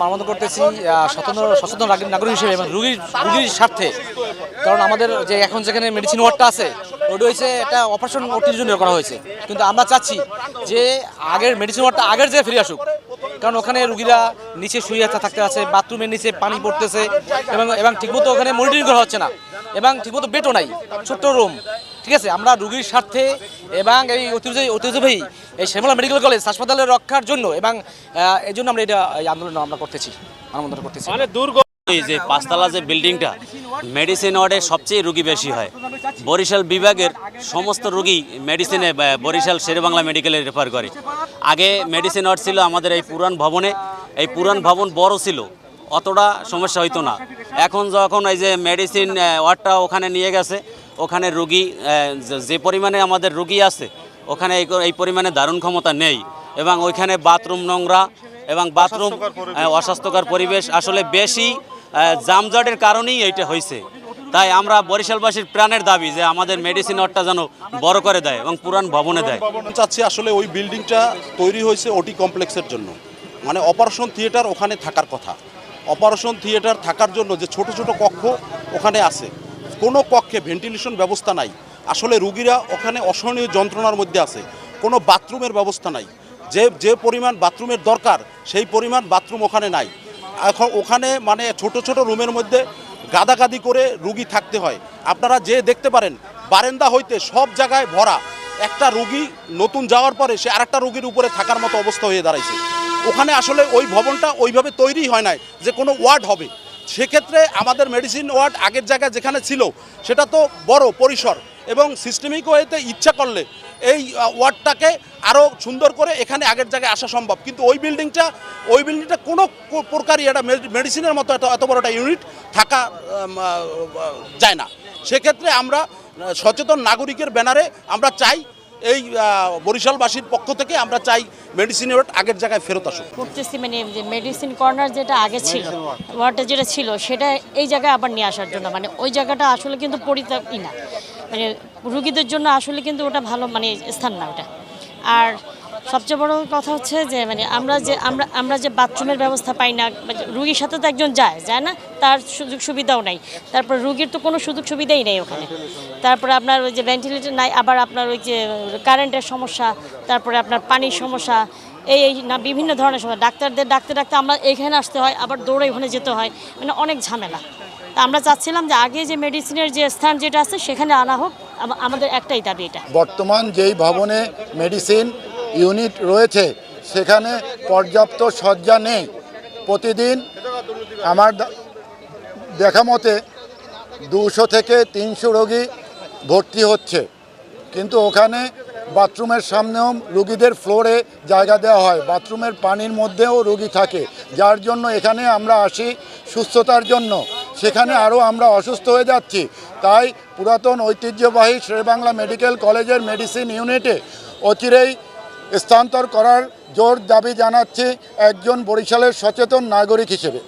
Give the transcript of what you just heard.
মানবন্ধ করতেছি সচেতন নাগরিক- হিসেবে এবং রুগীর রুগীর স্বার্থে। কারণ আমাদের যে এখন যেখানে মেডিসিন ওয়ার্ডটা আছে, ওটা হয়েছে একটা অপারেশন ওটির জন্য করা হয়েছে। কিন্তু আমরা চাচ্ছি যে আগের মেডিসিন ওয়ার্ডটা আগের যে ফিরে আসুক। কারণ ওখানে রুগীরা নিচে শুয়ে থাকতে আছে বাথরুমের নিচে পানি পড়তেছে এবং এবং ঠিকমতো ওখানে মনিটরিং করা হচ্ছে না। এবং ঠিকমতো বেডও নাই, ছোট্ট রুম ঠিক আছে আমরা রুগীর স্বার্থে এবং এই ঐতিহ্য ঐতিহ্যবাহী এই শ্যামলা মেডিকেল কলেজ হাসপাতালের রক্ষার জন্য এবং এই জন্য আমরা এটা এই আন্দোলন আমরা করতেছি মানবন্ধন করতেছি। মানে দুর্গ এই যে পাঁচতলা যে বিল্ডিংটা মেডিসিন ওয়ার্ডে সবচেয়ে রুগী বেশি হয়। বরিশাল বিভাগের সমস্ত রুগী মেডিসিনে বা বরিশাল শেরেবাংলা মেডিকেলে রেফার করে। আগে মেডিসিন ওয়ার্ড ছিল আমাদের এই পুরান ভবনে। এই পুরান ভবন বড় ছিল অতটা সমস্যা হইতো না। এখন যখন এই যে মেডিসিন ওয়ার্ডটা ওখানে নিয়ে গেছে ওখানে রুগী যে- পরিমাণে আমাদের রুগী আছে ওখানে এই এই পরিমাণে দারুণ ক্ষমতা নেই। এবং ওইখানে বাথরুম নোংরা এবং বাথরুম অস্বাস্থ্যকর পরিবেশ। আসলে বেশি যানজটের কারণেই এইটা হয়েছে তাই আমরা বরিশালবাসীর প্রাণের দাবি যে আমাদের মেডিসিন ওয়ার্ডটা যেন বড় করে দেয় এবং পুরান ভবনে দেয়। চাচ্ছি আসলে ওই বিল্ডিংটা তৈরি হয়েছে ওটি কমপ্লেক্সের জন্য। মানে অপারেশন থিয়েটার ওখানে থাকার কথা। অপারেশন থিয়েটার থাকার জন্য যে ছোট ছোট কক্ষ ওখানে আছে। কোনো কক্ষে ভেন্টিলেশন ব্যবস্থা নাই। আসলে রুগীরা ওখানে অসহনীয় যন্ত্রণার মধ্যে আছে। কোনো বাথরুমের ব্যবস্থা নাই। যে যে পরিমাণ বাথরুমের দরকার, সেই পরিমাণ বাথরুম ওখানে নাই। এখন ওখানে মানে ছোট ছোট রুমের মধ্যে গাদাগাদি করে রুগী থাকতে হয়। আপনারা যে দেখতে পারেন, বারেন্দা হইতে সব জায়গায় ভরা একটা রুগী নতুন যাওয়ার পরে সে আরেকটা রুগীর উপরে থাকার মতো অবস্থা হয়ে দাঁড়াইছে। ওখানে আসলে ওই ভবনটা ওইভাবে তৈরি হয় নাই যে কোনো ওয়ার্ড হবে। সেক্ষেত্রে আমাদের মেডিসিন ওয়ার্ড আগের জায়গায় যেখানে ছিল, সেটা তো বড় পরিসর এবং সিস্টেমিক ওয়েতে ইচ্ছা করলে এই ওয়ার্ডটাকে আরও সুন্দর করে এখানে আগের জায়গায় আসা সম্ভব। কিন্তু ওই বিল্ডিংটা ওই বিল্ডিংটা কোনো প্রকারই একটা মেডিসিনের মতো এত এত বড় একটা ইউনিট থাকা যায় না। সেক্ষেত্রে আমরা সচেতন নাগরিকের ব্যানারে আমরা চাই এই বরিশালবাসীর পক্ষ থেকে আমরা চাই মেডিসিন ওয়ার্ড আগের জায়গায় ফেরত আসুক। করতেছি মানে যে মেডিসিন কর্নার যেটা আগে ছিল ওয়ার্ডটা যেটা ছিল সেটা এই জায়গায় আবার নিয়ে আসার জন্য। মানে ওই জায়গাটা আসলে কিন্তু পরিত্যাগই না। মানে রুগীদের জন্য আসলে কিন্তু ওটা ভালো মানে স্থান না ওটা। আর সবচেয়ে বড় কথা হচ্ছে যে মানে আমরা যে, আমরা আমরা যে বাথরুমের ব্যবস্থা পাই না মানে রুগীর সাথে তো একজন যায় যায় না? তার সুযোগ সুবিধাও নাই। তারপর রুগীর তো কোনো সুযোগ সুবিধাই নেই ওখানে। তারপরে আপনার ওই যে ভেন্টিলেটর নাই, আবার আপনার ওই যে কারেন্টের সমস্যা, তারপরে আপনার পানির সমস্যা, এই এই না বিভিন্ন ধরনের সমস্যা। ডাক্তারদের ডাকতে ডাকতে আমরা এখানে আসতে হয়, আবার দৌড়ে ওখানে যেতে হয় মানে অনেক ঝামেলা। তা আমরা চাচ্ছিলাম যে আগে যে মেডিসিনের যে স্থান যেটা আছে, সেখানে আনা হোক আমাদের একটাই দাবি এটা। বর্তমান যেই ভবনে মেডিসিন ইউনিট রয়েছে, সেখানে পর্যাপ্ত শয্যা নেই। প্রতিদিন আমার দেখা মতে দুশো থেকে তিনশো রোগী ভর্তি হচ্ছে। কিন্তু ওখানে বাথরুমের সামনেও রুগীদের ফ্লোরে জায়গা দেওয়া হয়। বাথরুমের পানির মধ্যেও রুগী থাকে। যার জন্য এখানে আমরা আসি সুস্থতার জন্য। সেখানে আরও আমরা অসুস্থ হয়ে যাচ্ছি। তাই পুরাতন ঐতিহ্যবাহী শেরবাংলা মেডিকেল কলেজের মেডিসিন ইউনিটে অচিরেই স্থানান্তর করার জোর দাবি জানাচ্ছি একজন বরিশালের সচেতন নাগরিক হিসেবে।